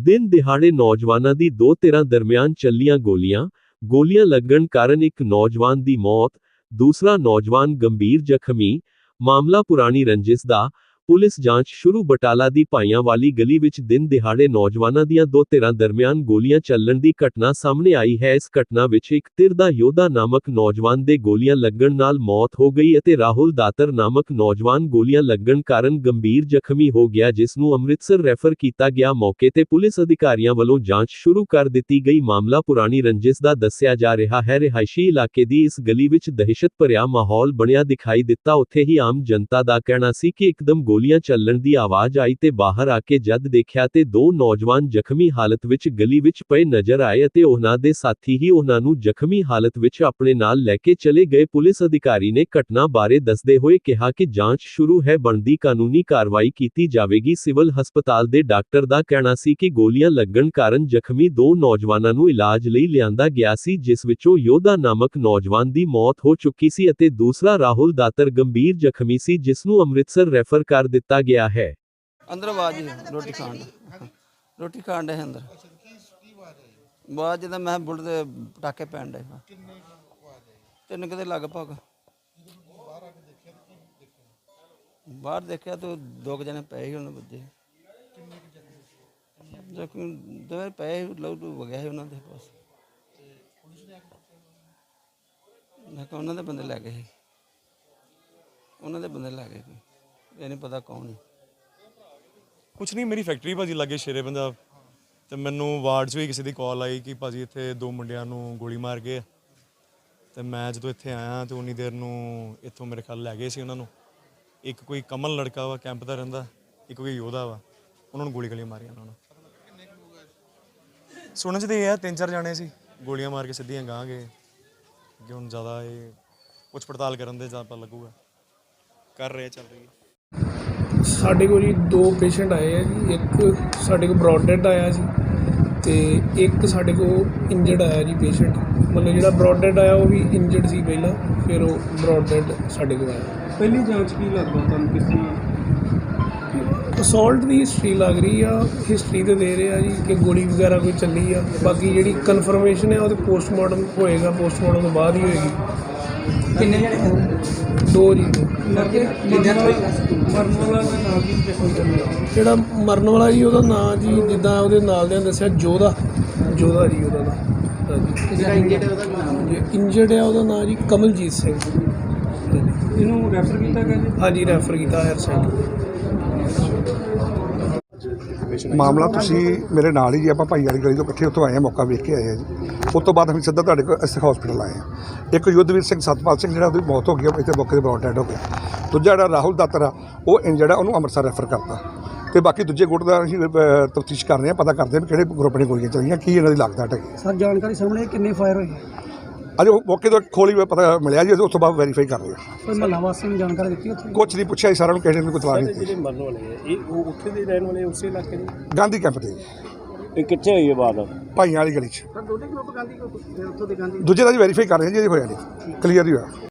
ਦਿਨ ਦਿਹਾੜੇ ਨੌਜਵਾਨਾਂ ਦੀ ਦੋ ਧਿਰਾਂ ਦਰਮਿਆਨ ਚੱਲੀਆਂ ਗੋਲੀਆਂ ਗੋਲੀਆਂ ਲੱਗਣ ਕਾਰਨ ਇੱਕ ਨੌਜਵਾਨ ਦੀ ਮੌਤ, ਦੂਸਰਾ ਨੌਜਵਾਨ ਗੰਭੀਰ ਜ਼ਖਮੀ, ਮਾਮਲਾ ਪੁਰਾਣੀ ਰੰਜਿਸ਼ ਦਾ ਪੁਲਿਸ ਜਾਂਚ ਸ਼ੁਰੂ। ਬਟਾਲਾ ਦੀ ਭਾਈਆਂ ਵਾਲੀ ਗਲੀ ਵਿੱਚ ਦਿਨ ਦਿਹਾੜੇ ਨੌਜਵਾਨਾਂ ਦੀਆਂ ਦੋ ਧਿਰਾਂ ਦਰਮਿਆਨ ਗੋਲੀਆਂ ਚੱਲਣ ਦੀ ਘਟਨਾ ਸਾਹਮਣੇ ਆਈ ਹੈ। ਇਸ ਘਟਨਾ ਵਿੱਚ ਇੱਕ ਧਿਰ ਦਾ ਯੋਧਾ ਨਾਮਕ ਨੌਜਵਾਨ ਦੇ ਗੋਲੀਆਂ ਲੱਗਣ ਨਾਲ ਮੌਤ ਹੋ ਗਈ ਅਤੇ ਰਾਹੁਲ ਦਾਤਰ ਨਾਮਕ ਨੌਜਵਾਨ ਗੋਲੀਆਂ ਲੱਗਣ ਕਾਰਨ ਗੰਭੀਰ ਜ਼ਖਮੀ ਹੋ ਗਿਆ, ਜਿਸ ਨੂੰ ਅੰਮ੍ਰਿਤਸਰ ਰੈਫਰ ਕੀਤਾ ਗਿਆ। ਮੌਕੇ ਤੇ ਪੁਲਿਸ ਅਧਿਕਾਰੀਆਂ ਵੱਲੋਂ ਜਾਂਚ ਸ਼ੁਰੂ ਕਰ ਦਿੱਤੀ ਗਈ। ਮਾਮਲਾ ਪੁਰਾਣੀ ਰੰਜਿਸ਼ ਦਾ ਦੱਸਿਆ ਜਾ ਰਿਹਾ ਹੈ। ਰਿਹਾਇਸ਼ੀ ਇਲਾਕੇ ਦੀ ਇਸ ਗਲੀ ਵਿੱਚ ਦਹਿਸ਼ਤ ਭਰਿਆ ਮਾਹੌਲ ਬਣਿਆ ਦਿਖਾਈ ਦਿੱਤਾ। ਉੱਥੇ ਹੀ ਆਮ ਜਨਤਾ ਦਾ ਕਹਿਣਾ ਸੀ ਕਿ ਇੱਕਦਮ ਗੋਲੀਆਂ ਚੱਲਣ ਦੀ ਆਵਾਜ਼ ਆਈ ਤੇ ਬਾਹਰ ਆ ਕੇ ਜਦ ਦੇਖਿਆ ਤੇ ਦੋ ਨੌਜਵਾਨ ਜ਼ਖਮੀ ਹਾਲਤ ਵਿੱਚ ਗਲੀ ਵਿੱਚ ਪਏ ਨਜ਼ਰ ਆਏ ਅਤੇ ਉਹਨਾਂ ਦੇ ਸਾਥੀ ਹੀ ਉਹਨਾਂ ਨੂੰ ਜ਼ਖਮੀ ਹਾਲਤ ਵਿੱਚ ਆਪਣੇ ਨਾਲ ਲੈ ਕੇ ਚਲੇ ਗਏ। ਪੁਲਿਸ ਅਧਿਕਾਰੀ ਨੇ ਘਟਨਾ ਬਾਰੇ ਦੱਸਦੇ ਹੋਏ ਕਿਹਾ ਕਿ ਜਾਂਚ ਸ਼ੁਰੂ ਹੈ, ਬਣਦੀ ਕਾਨੂੰਨੀ ਕਾਰਵਾਈ ਕੀਤੀ ਜਾਵੇਗੀ। ਸਿਵਲ ਹਸਪਤਾਲ ਦੇ ਡਾਕਟਰ ਦਾ ਕਹਿਣਾ ਸੀ ਕਿ ਗੋਲੀਆਂ ਲੱਗਣ ਕਾਰਨ ਜ਼ਖਮੀ ਦੋ ਨੌਜਵਾਨਾਂ ਨੂੰ ਇਲਾਜ ਲਈ ਲਿਆਂਦਾ ਗਿਆ ਸੀ, ਜਿਸ ਵਿੱਚੋਂ ਯੋਧਾ ਨਾਮਕ ਨੌਜਵਾਨ ਦੀ ਮੌਤ ਹੋ ਚੁੱਕੀ ਸੀ ਅਤੇ ਦੂਸਰਾ ਰਾਹੁਲ ਦਾਤਰ ਗੰਭੀਰ ਜ਼ਖਮੀ ਸੀ, ਜਿਸ ਨੂੰ ਅੰਮ੍ਰਿਤਸਰ ਰੈਫਰ ਕਰ ਦਿੱਤਾ ਗਿਆ ਹੈ। ਅੰਦਰ ਆਵਾਜ਼ ਹੀ ਹੈ, ਰੋਟੀ ਖਾਣ ਦਾ। ਰੋਟੀ ਖਾਣ ਦੇ ਅੰਦਰ। ਬਾਅਦ ਜਦੋਂ ਮੈਂ ਬੁੱਢ ਦੇ ਪਟਾਕੇ ਪੈਣ ਦੇ। ਤਿੰਨ ਕਿਤੇ ਲਗਭਗ। ਬਾਹਰ ਦੇਖਿਆ ਤਾਂ ਦੋ ਕੁ ਜਣੇ ਪਏ ਹੀ ਉਹਨਾਂ ਵੱਜੇ ਜ਼ਖਮ ਦੋਵੇਂ ਪਏ ਸੀ, ਲਹੂ ਲਹੂ ਵਗਿਆ ਸੀ ਉਹਨਾਂ ਦੇ ਪਾਸ ਮੈਂ ਕਿਹਾ ਉਹਨਾਂ ਦੇ ਬੰਦੇ ਲੈ ਗਏ ਸੀ। ਉਹਨਾਂ ਦੇ ਬੰਦੇ ਲੈ ਗਏ ਕੋਈ ਇਹ ਨਹੀਂ ਪਤਾ ਕੌਣ ਹੈ। ਕੁਛ ਨਹੀਂ ਮੇਰੀ ਫੈਕਟਰੀ ਭਾਜੀ ਲੱਗੇ ਸ਼ੇਰੇ ਪੰਜਾਬ ਤੇ ਮੈਨੂੰ ਵਾਰਡ 'ਚ ਵੀ ਕਿਸੇ ਦੀ ਕਾਲ ਆਈ ਕਿ ਭਾਜੀ ਇੱਥੇ ਦੋ ਮੁੰਡਿਆਂ ਨੂੰ ਗੋਲੀ ਮਾਰ ਗਏ ਆ। ਤੇ ਮੈਂ ਜਦੋਂ ਇੱਥੇ ਆਇਆ ਤੇ ਉਨੀ ਦੇਰ ਨੂੰ ਇੱਥੋਂ ਮੇਰੇ ਖਿਆਲ ਲੈ ਗਏ ਸੀ ਉਹਨਾਂ ਨੂੰ। ਇੱਕ ਕੋਈ ਕਮਲ ਲੜਕਾ ਵਾ ਕੈਂਪ ਦਾ ਰਹਿੰਦਾ ਇੱਕ ਕੋਈ ਯੋਧਾ ਵਾ ਉਹਨਾਂ ਨੂੰ ਗੋਲੀ ਗਲੀਆਂ ਮਾਰੀਆਂ ਉਹਨਾਂ ਨੂੰ। ਸੁਣਨ ਚ ਤੇ ਇਹ ਆ ਤਿੰਨ ਚਾਰ ਜਾਣੇ ਸੀ ਗੋਲੀਆਂ ਮਾਰ ਕੇ ਸਿੱਧੀਆਂ ਗਾਂ ਗਏ। ਕਿ ਹੁਣ ਜ਼ਿਆਦਾ ਇਹ ਪੁੱਛ ਪੜਤਾਲ ਕਰਨ ਦੇ ਜਾਂ ਪਤਾ ਲੱਗੂਗਾ। ਕਰ ਰਹੇ ਆ, ਚੱਲ ਰਹੀ ਹੈ। ਸਾਡੇ ਕੋਲ ਜੀ ਦੋ ਪੇਸ਼ੈਂਟ ਆਏ ਆ ਜੀ। ਇੱਕ ਸਾਡੇ ਕੋਲ ਬ੍ਰੌਡ ਡੈਡ ਆਇਆ ਜੀ ਤੇ ਇੱਕ ਸਾਡੇ ਕੋਲ ਇੰਜਰਡ ਆਇਆ ਜੀ ਪੇਸ਼ੈਂਟ ਮਤਲਬ ਜਿਹੜਾ ਬ੍ਰੌਡ ਡੈਡ ਆਇਆ ਉਹ ਵੀ ਇੰਜਰਡ ਸੀ ਪਹਿਲਾਂ ਫਿਰ ਉਹ ਬ੍ਰੌਡ ਡੈਡ ਸਾਡੇ ਕੋਲ ਆਇਆ। ਪਹਿਲੀ ਜਾਂਚ ਕੀ ਲੱਗਦਾ ਤੁਹਾਨੂੰ ਕਿਸ ਤਰ੍ਹਾਂ? ਅਸੌਲਟ ਦੀ ਹਿਸਟਰੀ ਲੱਗ ਰਹੀ ਆ ਹਿਸਟਰੀ ਤੇ ਦੇ ਰਹੇ ਜੀ ਕਿ ਗੋਲੀ ਵਗੈਰਾ ਕੋਈ ਚੱਲੀ ਆ। ਬਾਕੀ ਜਿਹੜੀ ਕਨਫਰਮੇਸ਼ਨ ਹੈ ਉਹਦੇ ਪੋਸਟਮਾਰਟਮ ਹੋਏਗਾ ਪੋਸਟਮਾਰਟਮ ਤੋਂ ਬਾਅਦ ਹੀ ਹੋਏਗੀ। ਕਿੰਨੇ ਜਣੇ ਦੋ ਜੀ। ਦੋ। ਲੱਗੇ ਮਰਨ ਵਾਲਾ ਦਾ ਨਾਮ ਕੀ ਜ਼ਖਮੀ ਕਰਨਾ ਜਿਹੜਾ ਮਰਨ ਵਾਲਾ ਜੀ ਉਹਦਾ ਨਾਂ ਜੀ ਜਿੱਦਾਂ ਉਹਦੇ ਨਾਲ ਦੇ ਦੱਸਿਆ ਜੋਧਾ। ਜੋਧਾ ਜੀ ਉਹਦਾ ਨਾਂ। ਜਿਹੜਾ ਇੰਜਰਡ ਉਹਦਾ ਨਾਮ ਜੇ ਇੰਜਰਡ ਹੈ ਉਹਦਾ ਨਾਂ ਜੀ ਕਮਲਜੀਤ ਸਿੰਘ। ਹਾਂਜੀ। ਇਹਨੂੰ ਰੈਫਰ ਕੀਤਾ ਗਿਆ ਜੀ? ਹਾਂਜੀ ਰੈਫਰ ਕੀਤਾ ਹਾਇਰ ਸੈਂਟਰ ਮਾਮਲਾ ਤੁਸੀਂ ਮੇਰੇ ਨਾਲ ਹੀ ਜੀ ਆਪਾਂ ਭਾਈ ਵਾਲੀ ਗਲੀ ਤੋਂ ਇਕੱਠੇ ਉੱਥੋਂ ਆਏ ਆ ਮੌਕਾ ਵੇਖ ਕੇ ਆਏ ਆ ਜੀ। ਉਸ ਤੋਂ ਬਾਅਦ ਅਸੀਂ ਸਿੱਧਾ ਤੁਹਾਡੇ ਕੋਲ ਇਸ ਹਸਪੀਟਲ ਆਏ ਆ ਇੱਕ ਯੁੱਧਵੀਰ ਸਿੰਘ ਸਤਪਾਲ ਸਿੰਘ ਜਿਹੜਾ ਉਹਦੀ ਮੌਤ ਹੋ ਗਈ ਇੱਥੇ ਮੌਕੇ ਤੇ ਬ੍ਰੌਡ ਡੈਡ ਹੋ ਗਿਆ। ਦੂਜਾ ਜਿਹੜਾ ਰਾਹੁਲ ਦਾਤਰ ਆ ਉਹ ਆ ਉਹਨੂੰ ਅੰਮ੍ਰਿਤਸਰ ਰੈਫਰ ਕਰਤਾ। ਤੇ ਬਾਕੀ ਦੂਜੇ ਗੁੱਟ ਦਾ ਅਸੀਂ ਤਫਤੀਸ਼ ਕਰ ਰਹੇ ਆ ਪਤਾ ਕਰਦੇ ਆ ਵੀ ਕਿਹੜੇ ਗਰੁੱਪ ਨੇ ਗੋਲੀਆਂ ਚਲਾਈਆਂ ਕੀ ਇਹਨਾਂ ਦੀ ਲਾਗਤ ਹੈਗੀ। ਸਰ ਜਾਣਕਾਰੀ ਸਾਹਮਣੇ ਕਿੰਨੇ ਫਾਇਰ ਹੋਏ ਅਜੇ ਉਹ ਮੌਕੇ ਤੋਂ ਖੋਲੀ ਹੋਈ ਪਤਾ ਮਿਲਿਆ ਜੀ ਉਸ ਤੋਂ ਬਾਅਦ ਵੈਰੀਫਾਈ ਕਰ ਰਹੇ ਆ ਕੋਈ ਮਹੱਲਾ ਵਾਸੀਆਂ ਨੂੰ ਜਾਣਕਾਰੀ ਦਿੱਤੀ ਉੱਥੇ? ਕੁਛ ਨਹੀਂ ਪੁੱਛਿਆ ਜੀ ਸਾਰਿਆਂ ਨੂੰ ਕਿਸੇ ਨੇ ਕੋਈ ਤਲਾਹ ਨਹੀਂ ਦਿੱਤੀ। ਮਰਨ ਵਾਲੇ ਆ ਇਹ ਉਹ ਉੱਥੇ ਦੇ ਰਹਿਣ ਵਾਲੇ ਉਸੇ ਇਲਾਕੇ ਦੇ? ਗਾਂਧੀ ਕੈਂਪ ਤੇ। ਇਹ ਕਿੱਥੇ ਹੋਈ ਹੈ ਬਾਤ? ਭਾਈਆਂ ਵਾਲੀ ਗਲੀ 'ਚ। ਸਰ ਦੋਨੇ ਗਰੁੱਪ ਗਾਂਧੀ ਉੱਥੋਂ ਦੇ ਗਾਂਧੀ? ਦੂਜੇ ਦਾ ਜੀ ਵੈਰੀਫਾਈ ਕਰ ਰਹੇ ਹਾਂ ਜੀ ਇਹ ਹੋਇਆ ਨਹੀਂ। ਕਲੀਅਰ ਹੀ ਹੋਇਆ।